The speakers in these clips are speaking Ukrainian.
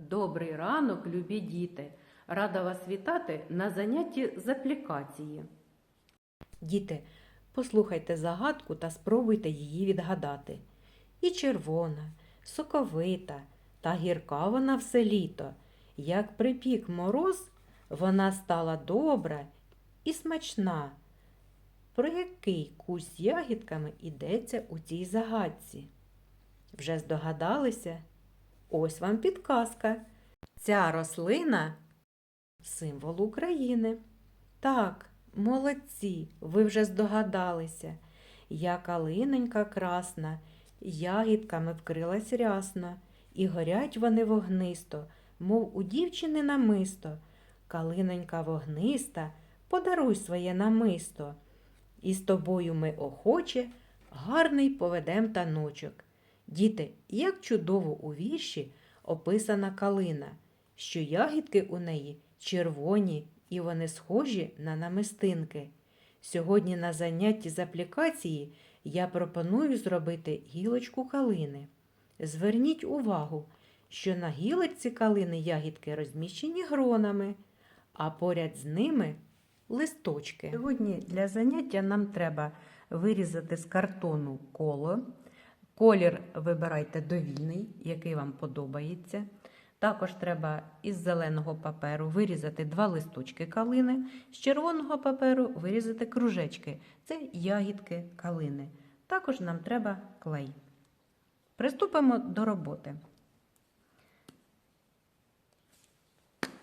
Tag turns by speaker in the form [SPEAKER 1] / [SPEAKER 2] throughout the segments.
[SPEAKER 1] Добрий ранок, любі діти! Рада вас вітати на занятті з аплікації. Діти, послухайте загадку та спробуйте її відгадати. І червона, соковита та гірка вона все літо. Як припік мороз, вона стала добра і смачна. Про який кусь з ягідками йдеться у цій загадці? Вже здогадалися? Ось вам підказка. Ця рослина символ України. Так, молодці, ви вже здогадалися. Я калиненька красна, ягідками вкрилась рясно, і горять вони вогнисто, мов у дівчини намисто. Калинонька вогниста, подаруй своє намисто. І з тобою ми охоче гарний поведем таночок. Діти, як чудово у вірші описана калина, що ягідки у неї червоні і вони схожі на намистинки. Сьогодні на занятті з аплікації я пропоную зробити гілочку калини. Зверніть увагу, що на гілочці калини ягідки розміщені гронами, а поряд з ними листочки. Сьогодні для заняття нам треба вирізати з картону коло. Колір вибирайте довільний, який вам подобається. Також треба із зеленого паперу вирізати два листочки калини, з червоного паперу вирізати кружечки. Це ягідки калини. Також нам треба клей. Приступимо до роботи.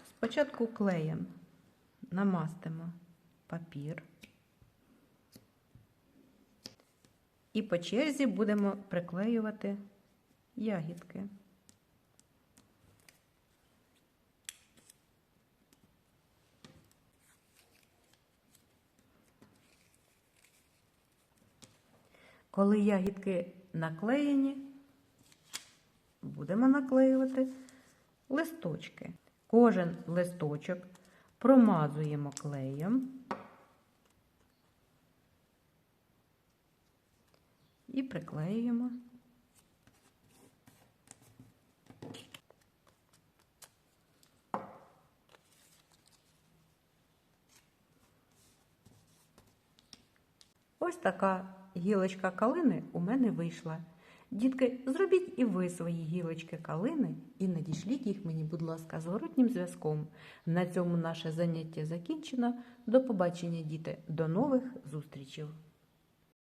[SPEAKER 1] Спочатку клеєм намастимо папір. І по черзі будемо приклеювати ягідки. Коли ягідки наклеєні, будемо наклеювати листочки. Кожен листочок промазуємо клеєм. І приклеюємо. Ось така гілочка калини у мене вийшла. Дітки, зробіть і ви свої гілочки калини і надішліть їх мені, будь ласка, зворотнім зв'язком. На цьому наше заняття закінчено. До побачення, діти, до нових зустрічей!